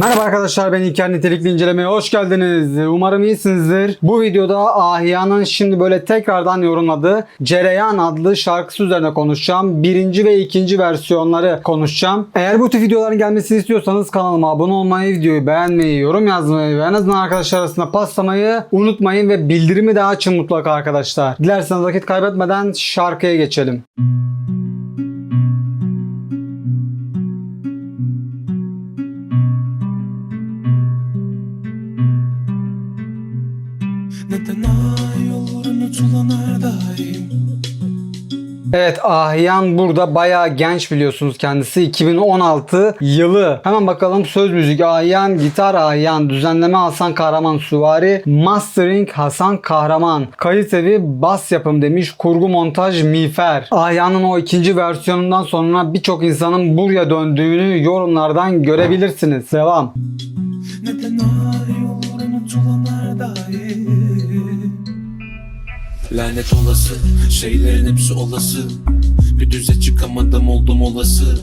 Merhaba arkadaşlar ben İlker Nitelikli İnceleme'ye hoş geldiniz. Umarım iyisinizdir. Bu videoda Ahia'nın şimdi böyle tekrardan yorumladığı Cereyan adlı şarkısı üzerine konuşacağım. Birinci ve ikinci versiyonları konuşacağım. Eğer bu tür videoların gelmesini istiyorsanız kanalıma abone olmayı, videoyu beğenmeyi, yorum yazmayı ve en azından arkadaşlar arasında paslamayı unutmayın ve bildirimi de açın mutlaka arkadaşlar. Dilerseniz vakit kaybetmeden şarkıya geçelim. Neden ay olur unutulan daim Evet Ahyan burada bayağı genç biliyorsunuz kendisi 2016 yılı. Hemen bakalım söz müzik Ahyan, gitar Ahyan, düzenleme Hasan Kahraman Suvari, mastering Hasan Kahraman, kayıt evi bas yapım demiş, kurgu montaj Mifer. Ahyan'ın o ikinci versiyonundan sonra birçok insanın buraya döndüğünü yorumlardan görebilirsiniz. Devam. Neden Lanet olası Şeylerin hepsi olası. Bir düze çıkamadım oldum olası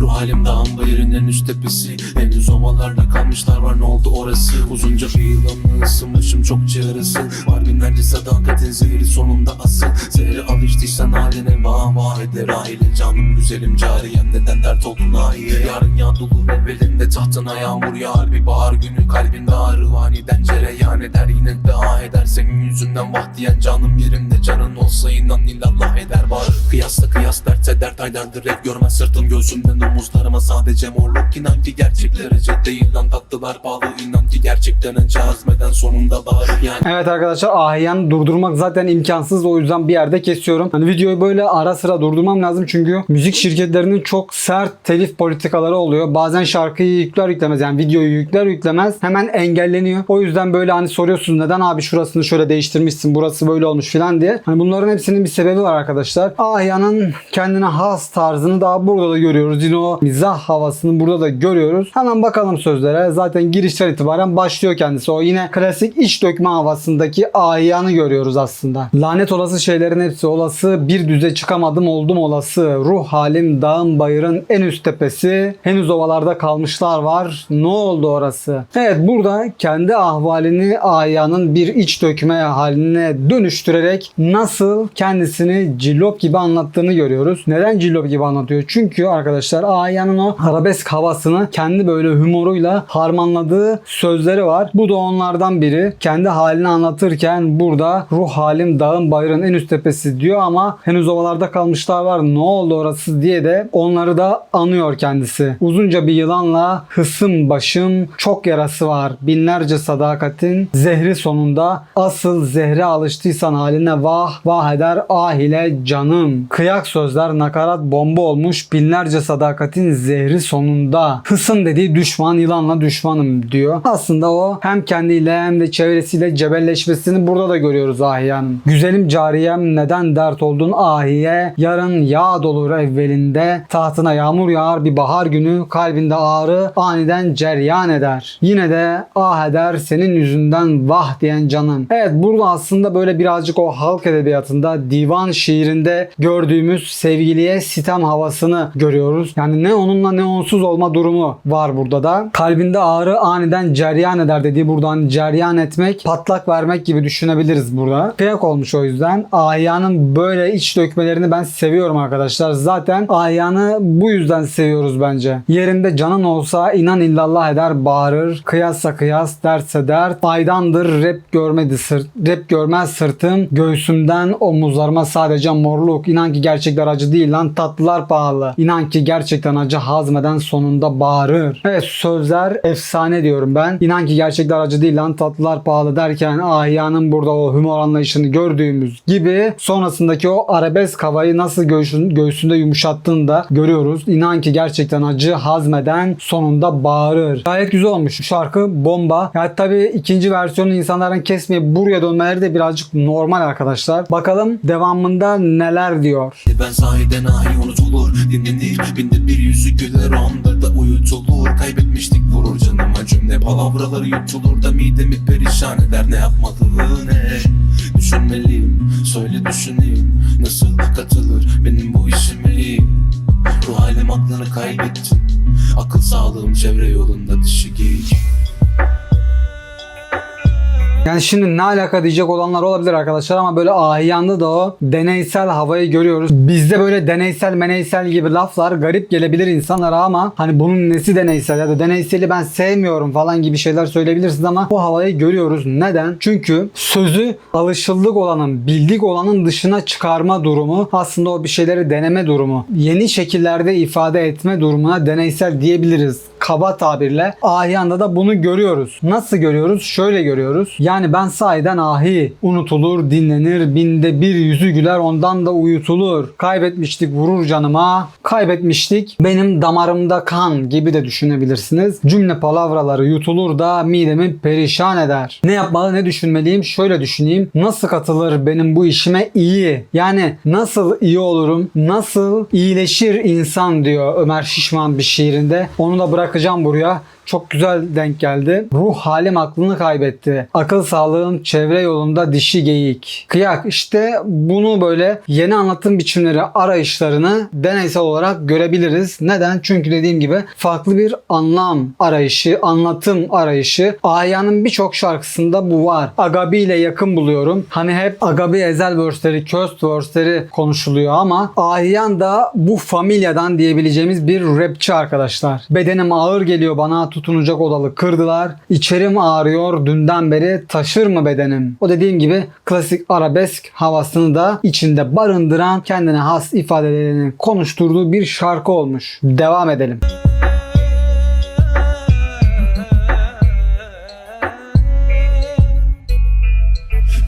Ruh halim dağın bayırın en üst tepesi. Henüz ovalarda kalmışlar var ne oldu orası? Uzunca bir yılanı ısınmışım çokça yarası Var binlerce sadakatin zehri sonunda asıl. Zehri alıştıysan haline vah vah eder aile. Canım güzelim cariyem neden dert oldun ahiye Yarın yağ dolu evvelinde tahtına yağmur yağar. Bir bahar günü kalbinde ağrı aniden cereyan eder. Yine de ah eder senin yüzünden vah diyen canım yerimde. Canın olsa inan illallah eder. Bağır Kıyasla kıyas dertse dert aylardır. Hep görmez sırtım göğsümden omuzlarıma sadece morluk inan ki gerçekler acı değil lan tatlılar pahalı inan ki gerçekten azmeden sonunda bağır yani Evet arkadaşlar Ahyan durdurmak zaten imkansız o yüzden bir yerde kesiyorum. Hani videoyu böyle ara sıra durdurmam lazım çünkü müzik şirketlerinin çok sert telif politikaları oluyor. Bazen şarkıyı yükler yüklemez yani videoyu yükler yüklemez hemen engelleniyor. O yüzden böyle hani soruyorsunuz neden abi şurasını şöyle değiştirmişsin burası böyle olmuş filan diye. Hani bunların hepsinin bir sebebi var arkadaşlar. Ahyan'ın kendine has tarzını daha burada da görüyoruz. Yine o mizah havasını burada da görüyoruz. Hemen bakalım sözlere. Zaten girişten itibaren başlıyor kendisi. O yine klasik iç dökme havasındaki Ahyan'ı görüyoruz aslında. Lanet olası şeylerin hepsi olası. Bir düze çıkamadım oldum olası. Ruh halim dağın bayırın en üst tepesi. Henüz ovalarda kalmışlar var. Ne oldu orası? Evet burada kendi ahvalini Ahyan'ın bir iç dökme haline dönüştürerek nasıl kendisini cillop gibi anlattığını görüyoruz. Neden cillop gibi anlatıyor? Çünkü arkadaşlar Ahyan'ın o arabesk havasını kendi böyle humoruyla harmanladığı sözleri var. Bu da onlardan biri. Kendi halini anlatırken burada ruh halim dağın bayırın en üst tepesi diyor ama henüz ovalarda kalmışlar var. Ne oldu orası diye de onları da anıyor kendisi. Uzunca bir yılanla hısım başım çok yarası var. Binlerce sadakatin zehri sonunda asıl zehre alıştıysan haline vah vah eder ah ile canım. Kıyak sözler nakarat bomba olmuş binlerce sadakatin zehri sonunda. Hısım dediği düşman yılanla düşmanım diyor. Aslında o hem kendiyle hem de çevresiyle cebelleşmesini burada da görüyoruz Ahiya'nın. Güzelim cariyem neden dert oldun ahiye? Yarın yağ dolur evvelinde. Tahtına yağmur yağar bir bahar günü. Kalbinde ağrı aniden ceryan eder. Yine de ah eder senin yüzünden vah diyen canım. Evet burada aslında böyle birazcık o halk edebiyatında divan şiirinde gördüğümüz sevgiliye sitem havasını görüyoruz. Yani ne onunla ne onsuz olma durumu var burada da. Kalbinde ağrı aniden ceryan eder dediği buradan ceryan etmek, patlak vermek gibi düşünebiliriz burada. Kıyak olmuş o yüzden. Ahya'nın böyle iç dökmelerini ben seviyorum arkadaşlar. Zaten Ahya'nı bu yüzden seviyoruz bence. Yerinde canın olsa inan illallah eder bağırır. Kıyassa kıyas, dertse dert. Aydandır rap görmedi sırt. Rap görmez sırtım. Göğsümden omuzlarıma sadece morluk. İnan ki gerçekler acı değil lan tatlılar pahalı. İnan ki gerçekten acı hazmeden sonunda bağırır. Evet sözler efsane diyorum ben. İnan ki gerçekler acı değil lan tatlılar pahalı derken Ahya'nın burada o humor anlayışını gördüğümüz gibi sonrasındaki o arabesk havayı nasıl göğsün, göğsünde yumuşattığını da görüyoruz. İnan ki gerçekten acı hazmeden sonunda bağırır. Gayet güzel olmuş. Şarkı bomba. Yani tabii ikinci versiyonu insanların kesmeyip buraya dönmeleri de birazcık normal arkadaşlar. Bakalım devamında neler diyor. Ben sahiden ahi unutulur Dinlenir bir yüzü güler onda da uyutulur. Kaybetmiştik vurur canıma cümle. Palavraları yutulur da midemi perişan eder. Ne yapmalı ne? Düşünmeliyim söyle düşüneyim. Nasıl katılır benim bu işime Ruh halim aklını kaybettim. Akıl sağlığım çevre yolunda dışı geyik Yani şimdi ne alaka diyecek olanlar olabilir arkadaşlar ama böyle ahiyanda da o deneysel havayı görüyoruz. Bizde böyle deneysel meneysel gibi laflar garip gelebilir insanlara ama hani bunun nesi deneysel ya da deneyseli ben sevmiyorum falan gibi şeyler söyleyebilirsiniz ama bu havayı görüyoruz. Neden? Çünkü sözü alışıldık olanın, bildik olanın dışına çıkarma durumu aslında o bir şeyleri deneme durumu. Yeni şekillerde ifade etme durumuna deneysel diyebiliriz kaba tabirle ahiyanda da bunu görüyoruz. Nasıl görüyoruz? Şöyle görüyoruz. Yani ben sahiden ahi. Unutulur, dinlenir, binde bir yüzü güler ondan da uyutulur. Kaybetmiştik vurur canıma. Kaybetmiştik benim damarımda kan gibi de düşünebilirsiniz. Cümle palavraları yutulur da midemi perişan eder. Ne yapmalı ne düşünmeliyim? Şöyle düşüneyim. Nasıl katılır benim bu işime iyi? Yani nasıl iyi olurum? Nasıl iyileşir insan diyor Ömer Şişman bir şiirinde. Onu da bırakacağım buraya. Çok güzel denk geldi. Ruh halim aklını kaybetti. Akıl sağlığım çevre yolunda dişi geyik. Kıyak işte bunu böyle yeni anlatım biçimleri arayışlarını deneysel olarak görebiliriz. Neden? Çünkü dediğim gibi farklı bir anlam arayışı, anlatım arayışı. Ahya'nın birçok şarkısında bu var. Agabi ile yakın buluyorum. Hani hep Agabi ezel verse'leri, köst verse'leri konuşuluyor ama Ahyan da bu familyadan diyebileceğimiz bir rapçi arkadaşlar. Bedenim ağır geliyor bana tutunacak odalı kırdılar. İçerim ağrıyor dünden beri taşır mı bedenim? O dediğim gibi klasik arabesk havasını da içinde barındıran kendine has ifadelerini konuşturduğu bir şarkı olmuş. Devam edelim.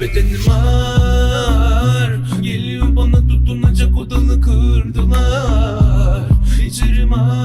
Bedenim ağır Geliyor bana tutunacak odalı kırdılar İçerim ağrıyor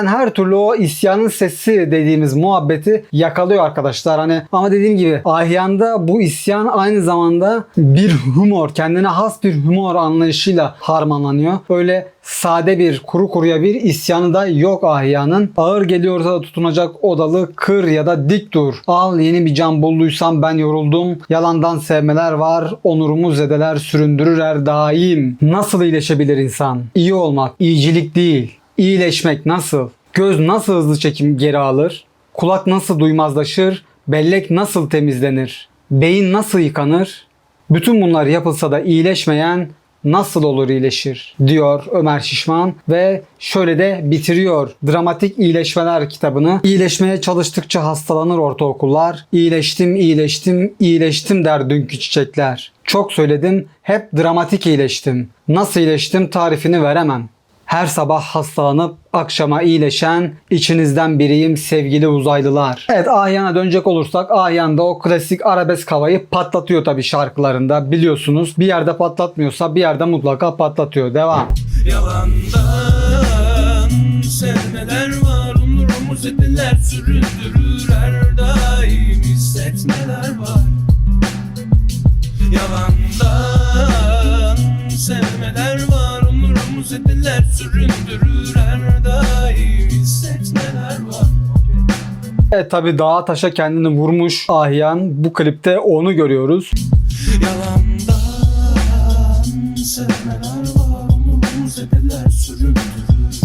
Ahyan her türlü o isyanın sesi dediğimiz muhabbeti yakalıyor arkadaşlar. Hani ama dediğim gibi Ahyan'da bu isyan aynı zamanda bir humor, kendine has bir humor anlayışıyla harmanlanıyor. Öyle sade bir kuru kuruya bir isyanı da yok Ahya'nın. Ağır geliyorsa da tutunacak odalı kır ya da dik dur. Al yeni bir can bulduysam ben yoruldum. Yalandan sevmeler var. Onurumu zedeler süründürür her daim. Nasıl iyileşebilir insan? İyi olmak, iyicilik değil. İyileşmek nasıl? Göz nasıl hızlı çekim geri alır? Kulak nasıl duymazlaşır? Bellek nasıl temizlenir? Beyin nasıl yıkanır? Bütün bunlar yapılsa da iyileşmeyen nasıl olur iyileşir diyor Ömer Şişman ve şöyle de bitiriyor Dramatik İyileşmeler kitabını. İyileşmeye çalıştıkça hastalanır ortaokullar. İyileştim, iyileştim, iyileştim der dünkü çiçekler. Çok söyledim, hep dramatik iyileştim. Nasıl iyileştim tarifini veremem. Her sabah hastalanıp akşama iyileşen içinizden biriyim sevgili uzaylılar. Evet Ahyan'a dönecek olursak Ahyan da o klasik arabesk havayı patlatıyor tabii şarkılarında biliyorsunuz. Bir yerde patlatmıyorsa bir yerde mutlaka patlatıyor. Devam. Yalandan sevmeler var Onurumu zediler süründürür her daim hissetmeler var Yalandan süründürür her daim hissetmeler var Evet tabii dağa taşa kendini vurmuş Ahyan. Bu klipte onu görüyoruz. Yalandan sevmeler var Onurumu zediler süründürür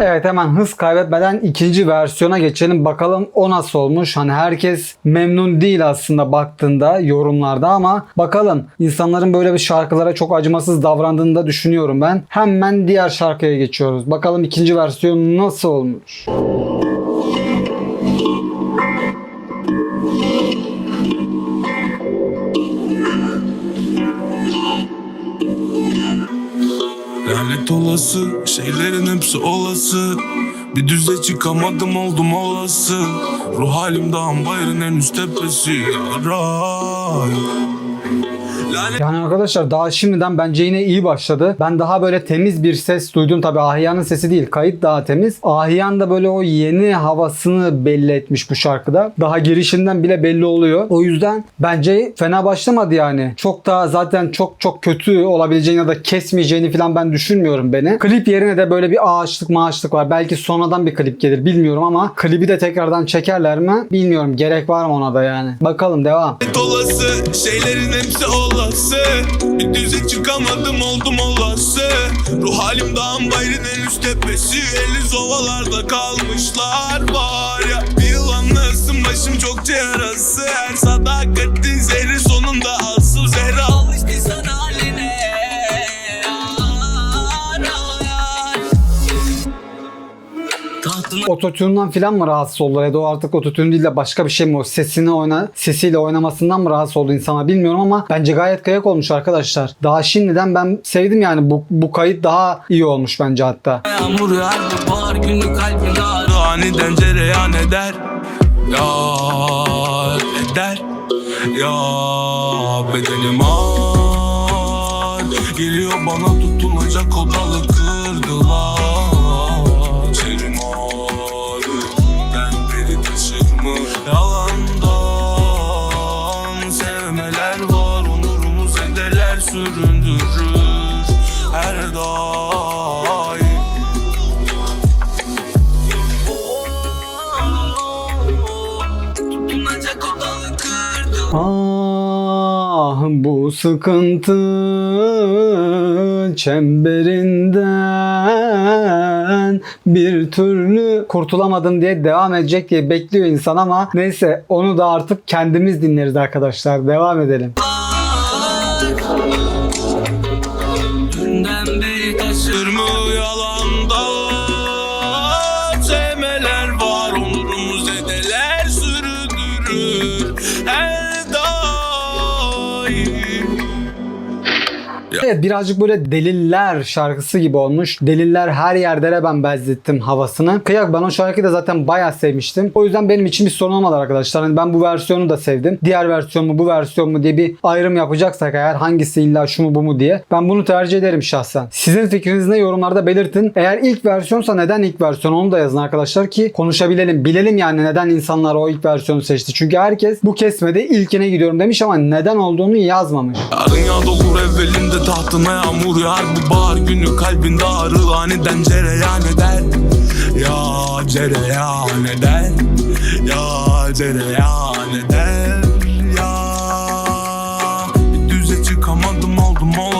Evet hemen hız kaybetmeden ikinci versiyona geçelim. Bakalım o nasıl olmuş. Hani herkes memnun değil aslında baktığında yorumlarda ama bakalım insanların böyle bir şarkılara çok acımasız davrandığını da düşünüyorum ben. Hemen diğer şarkıya geçiyoruz. Bakalım ikinci versiyon nasıl olmuş. Olası şeylerin hepsi olası. Bir düze çıkamadım oldum olası. Ruh halim dağın bayırın en üst tepesi. Yaray Lanet Yani arkadaşlar daha şimdiden bence yine iyi başladı. Ben daha böyle temiz bir ses duydum. Tabii Ahiyan'ın sesi değil. Kayıt daha temiz. Ahiyan da böyle o yeni havasını belli etmiş bu şarkıda. Daha girişinden bile belli oluyor. O yüzden bence fena başlamadı yani. Çok daha zaten çok çok kötü olabileceğini ya da kesmeyeceğini falan ben düşünmüyorum beni. Klip yerine de böyle bir ağaçlık maaşlık var. Belki sonradan bir klip gelir bilmiyorum ama klibi de tekrardan çekerler mi? Bilmiyorum. Gerek var mı ona da yani. Bakalım devam. olası şeylerin hepsi olası. Bir düze çıkamadım oldum olası. Ruh halim dağın bayrın en üst tepesi. Eli zovalarda kalmışlar var ya. Bir yılanlısın başım çok yarası Her sadakatin zehri sonunda Ototune'dan falan mı rahatsız oldular? Ya da o artık ototune değil de başka bir şey mi? O sesini oyna sesiyle oynamasından mı rahatsız oldu insana bilmiyorum ama bence gayet kıyak olmuş arkadaşlar. Daha şimdiden ben sevdim yani. Bu, bu kayıt daha iyi olmuş bence hatta. yağmur yağar bahar günü kalbimde Aniden cereyan eder Yar eder. Ya bedenim ağır. Geliyor bana mı Yalandan Sevmeler var onurumuz ederler süründürür Her daim. Ah bu sıkıntı çemberinden bir türlü kurtulamadım diye devam edecek diye bekliyor insan ama neyse onu da artık kendimiz dinleriz arkadaşlar. Devam edelim. Evet birazcık böyle deliller şarkısı gibi olmuş. Deliller her yerdere ben benzettim havasını. Kıyak ben o şarkıyı da zaten bayağı sevmiştim. O yüzden benim için bir sorun olmadı arkadaşlar. Hani ben bu versiyonu da sevdim. Diğer versiyon mu bu versiyon mu diye bir ayrım yapacaksak eğer hangisi illa şu mu bu mu diye. Ben bunu tercih ederim şahsen. Sizin fikrinizi ne yorumlarda belirtin. Eğer ilk versiyonsa neden ilk versiyon onu da yazın arkadaşlar ki konuşabilelim. Bilelim yani neden insanlar o ilk versiyonu seçti. Çünkü herkes bu kesmede ilkine gidiyorum demiş ama neden olduğunu yazmamış. Yarın ya olur evvelinde tahtına yağmur yağar Bu bahar günü kalbinde ağrı aniden cereyan eder? Ya cereyan eder. Ya cereyan eder. Ya Bir düze çıkamadım oldum olası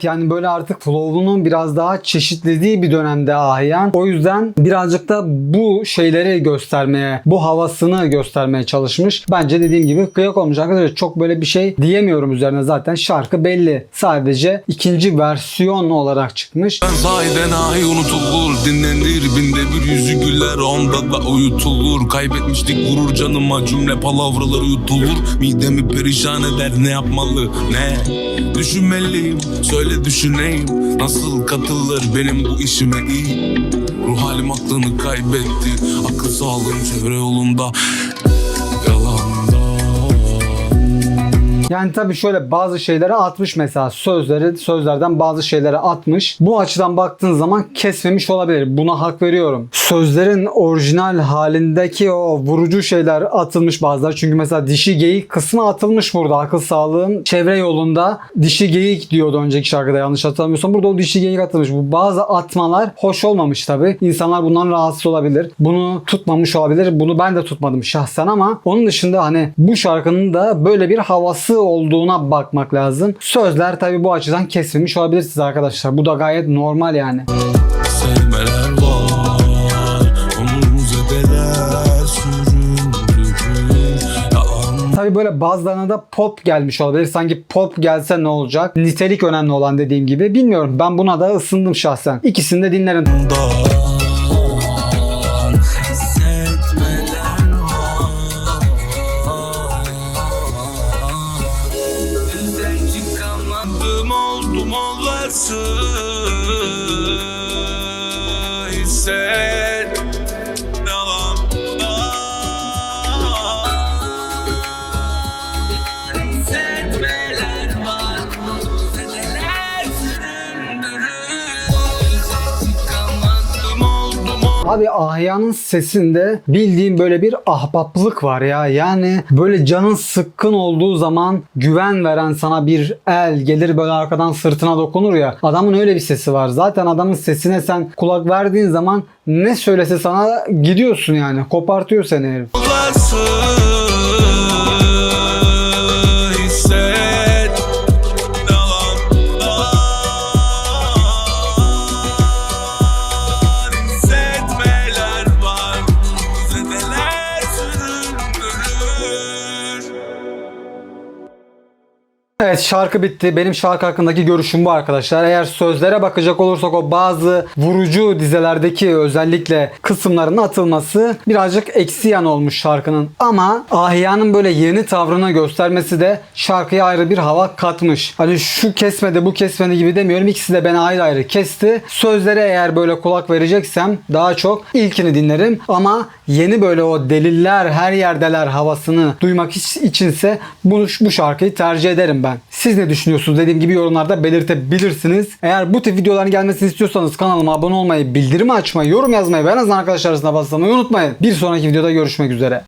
Evet yani böyle artık flow'unun biraz daha çeşitlediği bir dönemde Ahiyan. O yüzden birazcık da bu şeyleri göstermeye, bu havasını göstermeye çalışmış. Bence dediğim gibi kıyak olmuş arkadaşlar. Çok böyle bir şey diyemiyorum üzerine zaten. Şarkı belli. Sadece ikinci versiyon olarak çıkmış. Ben sahiden ahi unutulur Dinlenir binde bir yüzü güler Onda da uyutulur Kaybetmiştik gurur canıma Cümle palavraları yutulur Midemi perişan eder ne yapmalı ne Düşünmeliyim söyle düşüneyim Nasıl katılır benim bu işime? İyi Ruh halim aklını kaybetti. Akıl sağlığım çevre yolunda Yani tabii şöyle bazı şeyleri atmış mesela sözleri sözlerden bazı şeyleri atmış. Bu açıdan baktığın zaman kesmemiş olabilir. Buna hak veriyorum. Sözlerin orijinal halindeki o vurucu şeyler atılmış bazıları. Çünkü mesela dişi geyik kısmı atılmış burada. Akıl sağlığın çevre yolunda dişi geyik diyordu önceki şarkıda yanlış hatırlamıyorsam. Burada o dişi geyik atılmış. Bu bazı atmalar hoş olmamış tabii. İnsanlar bundan rahatsız olabilir. Bunu tutmamış olabilir. Bunu ben de tutmadım şahsen ama onun dışında hani bu şarkının da böyle bir havası olduğuna bakmak lazım. Sözler tabii bu açıdan kesilmiş olabilir siz arkadaşlar. Bu da gayet normal yani. Sevmeler var Onurumuz edeler süründürür Yalan Tabi böyle bazılarına da pop gelmiş olabilir. Sanki pop gelse ne olacak? Nitelik önemli olan dediğim gibi. Bilmiyorum. Ben buna da ısındım şahsen. İkisini de dinlerim. Hissetmeler say. Abi Ahya'nın sesinde bildiğim böyle bir ahbaplık var ya. Yani böyle canın sıkkın olduğu zaman güven veren sana bir el gelir böyle arkadan sırtına dokunur ya. Adamın öyle bir sesi var. Zaten adamın sesine sen kulak verdiğin zaman ne söylese sana gidiyorsun yani. Kopartıyor seni herif. olası Evet şarkı bitti. Benim şarkı hakkındaki görüşüm bu arkadaşlar. Eğer sözlere bakacak olursak o bazı vurucu dizelerdeki özellikle kısımların atılması birazcık eksi yan olmuş şarkının. Ama Ahya'nın böyle yeni tavrını göstermesi de şarkıya ayrı bir hava katmış. Hani şu kesmedi bu kesmedi gibi demiyorum. İkisi de beni ayrı ayrı kesti. Sözlere eğer böyle kulak vereceksem daha çok ilkini dinlerim. Ama yeni böyle o deliller her yerdeler havasını duymak iç- içinse bunu, bu şarkıyı tercih ederim ben. Siz ne düşünüyorsunuz dediğim gibi yorumlarda belirtebilirsiniz. Eğer bu tip videoların gelmesini istiyorsanız kanalıma abone olmayı, bildirimi açmayı, yorum yazmayı ve en azından arkadaşlar arasında basmayı unutmayın. Bir sonraki videoda görüşmek üzere.